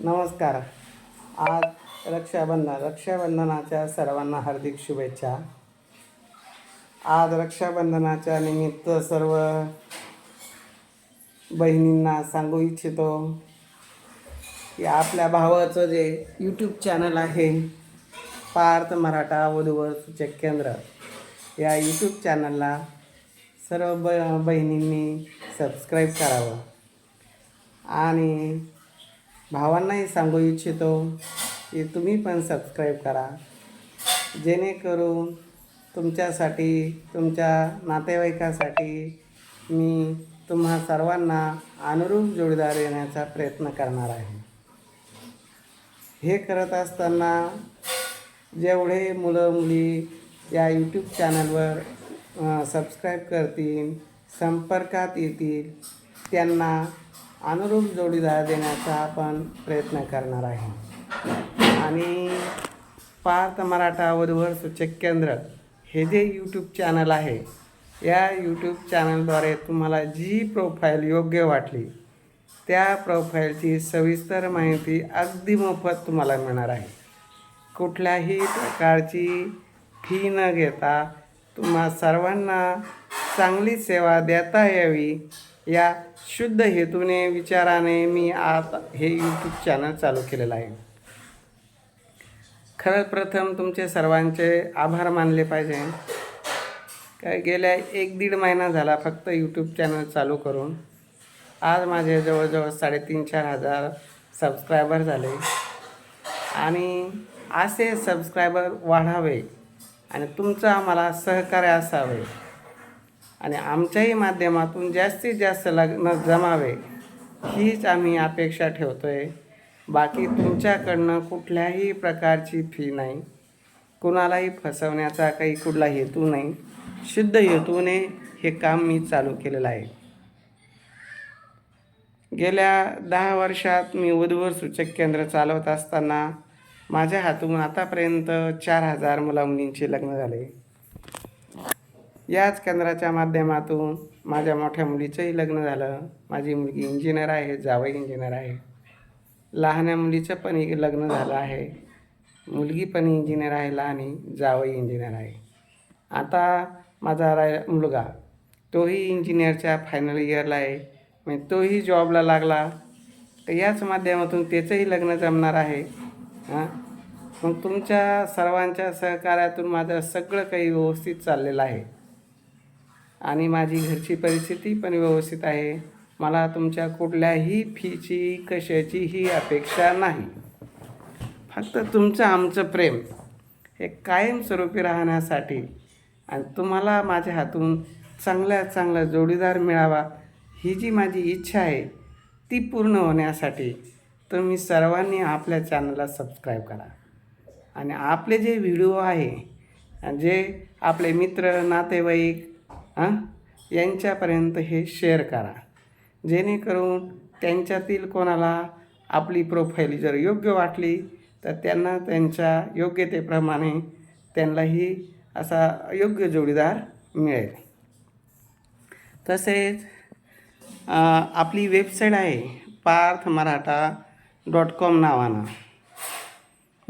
नमस्कार. आज रक्षाबंधन रक्षाबंधनाच्या सर्वांना हार्दिक शुभेच्छा. आज रक्षाबंधनाच्या निमित्त सर्व बहिणींना सांगू इच्छितो की आपल्या भावाचं जे यूट्यूब चॅनल आहे पार्थ मराठा वधूवर सूचक केंद्र. या यूट्यूब चॅनलला सर्व ब बहिणींनी सबस्क्राईब करावं. आणि भावांनाही सांगू इच्छितो की तुम्ही पण सबस्क्राईब करा. जेणेकरून तुमच्यासाठी तुमच्या नातेवाईकासाठी मी तुम्हा सर्वांना अनुरूप जोडीदार येण्याचा प्रयत्न करणार आहे. हे करत असताना जेवढे मुलं मुली या यूट्यूब चॅनलवर सबस्क्राईब करतील संपर्कात येतील त्यांना अनुरूप जोडीदार देण्याचा आपण प्रयत्न करणार आहे. आणि पार्थ मराठा वधूवर सूचक केंद्र हे जे यूट्यूब चॅनल आहे या यूट्यूब चॅनलद्वारे तुम्हाला जी प्रोफाईल योग्य वाटली त्या प्रोफाईलची सविस्तर माहिती अगदी मोफत तुम्हाला मिळणार आहे. कुठल्याही प्रकारची फी न घेता तुम्हा सर्वांना चांगली सेवा देता यावी या शुद्ध हेतूने विचाराने मी आता हे यूट्यूब चॅनल चालू केलेलं आहे. खरं प्रथम तुमचे सर्वांचे आभार मानले पाहिजे. काय गेल्या एक दीड महिना झाला फक्त यूट्यूब चॅनल चालू करून. आज माझे जवळजवळ साडेतीन चार हजार सबस्क्रायबर झाले. आणि असे सबस्क्रायबर वाढावे आणि तुमचं आम्हाला सहकार्य असावे. आणि आमच्याही माध्यमातून जास्तीत जास्त लग्न जमावे हीच आम्ही अपेक्षा ठेवतो आहे बाकी तुमच्याकडनं कुठल्याही प्रकारची फी नाही. कुणालाही फसवण्याचा काही कुठला हेतू नाही. शुद्ध हेतूने हे काम मी चालू केलेलं आहे. गेल्या दहा वर्षात मी वधूवर सूचक केंद्र चालवत असताना माझ्या हातून आतापर्यंत चार हजार मुला मुलींचे लग्न झाले. याच केंद्राच्या माध्यमातून माझ्या मोठ्या मुलीचंही लग्न झालं. माझी मुलगी इंजिनियर आहे जावई इंजिनियर आहे. लहान्या मुलीचं पण एक लग्न झालं आहे. मुलगी पण इंजिनियर आहे लहानी जावई इंजिनियर आहे. आता माझा राय मुलगा तोही इंजिनियरच्या फायनल इयरला आहे. म्हणजे तोही जॉबला लागला. तर याच माध्यमातून त्याचंही लग्न जमणार आहे. हां? मग तुमच्या सर्वांच्या सहकार्यातून माझं सगळं काही व्यवस्थित चाललेलं आहे. आणि माझी घरची परिस्थिती पण व्यवस्थित आहे. मला तुमच्या कुठल्याही फीची कशाचीही अपेक्षा नाही. फक्त तुमचं आमचं प्रेम हे कायमस्वरूपी राहण्यासाठी आणि तुम्हाला माझ्या हातून चांगल्या चांगला जोडीदार मिळावा ही जी माझी इच्छा आहे ती पूर्ण होण्यासाठी तुम्ही सर्वांनी आपल्या चॅनलला सबस्क्राईब करा. आणि आपले जे व्हिडिओ आहे जे आपले मित्र नातेवाईक हां? यांच्यापर्यंत हे शेअर करा. जेणेकरून त्यांच्यातील कोणाला आपली प्रोफाईल जर योग्य वाटली तर त्यांना त्यांच्या योग्यतेप्रमाणे त्यांनाही असा योग्य जोडीदार मिळेल. तसेच आपली वेबसाईट आहे पार्थ मराठा डॉट कॉम नावानं.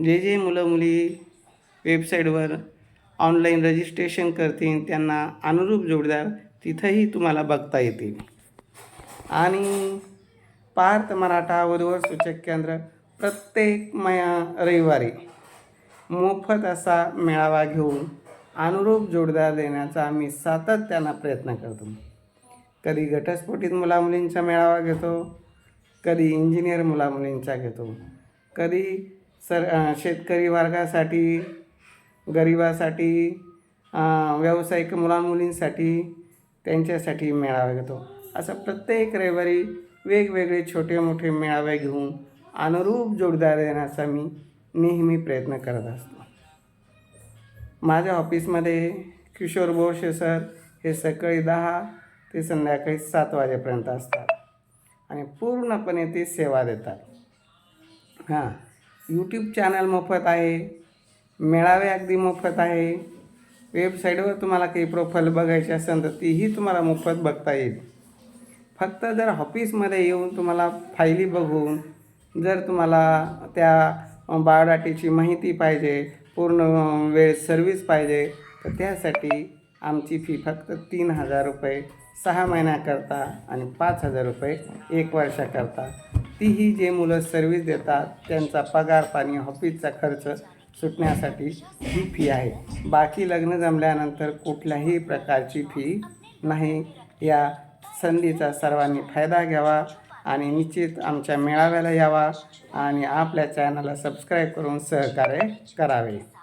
जे जे मुलं मुली वेबसाईटवर ऑनलाईन रजिस्ट्रेशन करतील त्यांना अनुरूप जोडीदार तिथंही तुम्हाला बघता येतील. आणि पार्थ मराठा वधूवर सूचक केंद्र प्रत्येक मया रविवारी मोफत असा मेळावा घेऊन अनुरूप जोडीदार देण्याचा आम्ही सातत्यानं प्रयत्न करतो. कधी घटस्फोटीत मुलामुलींचा मेळावा घेतो कधी इंजिनियर मुलामुलींचा घेतो कधी सर शेतकरी वर्गासाठी गरिबासाठी व्यावसायिक मुलामुलींसाठी त्यांच्यासाठी मेळावा घेतो. असं प्रत्येक रविवारी वेगवेगळे छोटे मोठे मेळावे घेऊन अनुरूप जोडदार देण्याचा मी नेहमी प्रयत्न करत असतो. माझ्या ऑफिसमध्ये किशोर बोरशे सर हे सकाळी दहा ते संध्याकाळी सात वाजेपर्यंत असतात आणि पूर्णपणे ते सेवा देतात. हां यूट्यूब चॅनल मोफत आहे. मेळावे अगदी मोफत आहे. वेबसाईटवर तुम्हाला काही प्रोफाईल बघायची असेल तर तीही तुम्हाला मोफत बघता येईल. फक्त जर ऑफिसमध्ये येऊन तुम्हाला फायली बघून जर तुम्हाला त्या बायोडाटेची माहिती पाहिजे पूर्ण वेळ सर्विस पाहिजे तर त्यासाठी आमची फी फक्त तीन हजार रुपये सहा महिन्याकरता आणि पाच हजार रुपये एक वर्षाकरता. तीही जे मुलं सर्विस देतात त्यांचा पगार पाणी ऑफिसचा खर्च सुटण्यासाठी ही फी आहे. बाकी लग्न जमल्यानंतर कुठल्याही प्रकारची फी नाही. या संधीचा सर्वांनी फायदा घ्यावा आणि निश्चित आमच्या मेळाव्याला यावा आणि आपल्या चॅनलला सबस्क्राईब करून सहकार्य करावे.